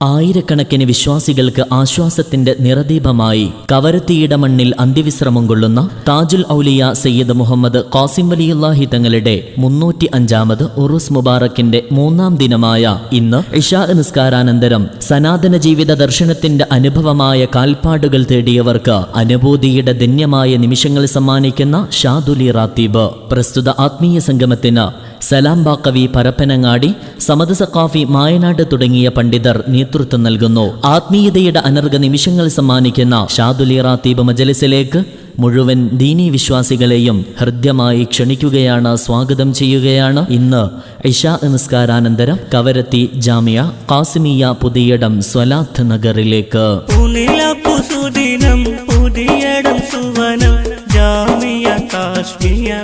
ആയിരക്കണക്കിന് വിശ്വാസികൾക്ക് ആശ്വാസത്തിന്റെ നിറദീപമായി കവരത്തിയുടെ മണ്ണിൽ അന്ത്യവിശ്രമം കൊള്ളുന്ന താജുൽ ഔലിയ സയ്യിദ് മുഹമ്മദ് ഖാസിം വലിയുല്ലാഹി തങ്ങളുടെ മുന്നൂറ്റി അഞ്ചാമത് ഉറുസ് മുബാറക്കിന്റെ മൂന്നാം ദിനമായ ഇന്ന് ഇഷാ നിസ്കാരാനന്തരം സനാതന ജീവിത ദർശനത്തിന്റെ അനുഭവമായ കാൽപ്പാടുകൾ തേടിയവർക്ക് അനുഭൂതിയുടെ ധന്യമായ നിമിഷങ്ങൾ സമ്മാനിക്കുന്ന ഷാദുലി റാത്തീബ്. പ്രസ്തുത ആത്മീയ സംഗമത്തിന് സലാം ബാക്കവി പരപ്പനങ്ങാടി സമദ് സഖാഫി മായനാട് തുടങ്ങിയ പണ്ഡിതർ നേതൃത്വം നൽകുന്നു. ആത്മീയതയുടെ അനർഘ നിമിഷങ്ങൾ സമ്മാനിക്കുന്ന ഷാദുലി റാത്തീബ് മജലിസിലേക്ക് മുഴുവൻ ദീനീ വിശ്വാസികളെയും ഹൃദ്യമായി ക്ഷണിക്കുകയാണ് സ്വാഗതം ചെയ്യുകയാണ്. ഇന്ന് ഇഷ നിസ്കാരാനന്തരം കവരത്തി ജാമിയ കാസിമിയ പുതിയടം സ്വലാത്ത് നഗറിലേക്ക്. സുവനം ജാമിയ കാശ്മീയ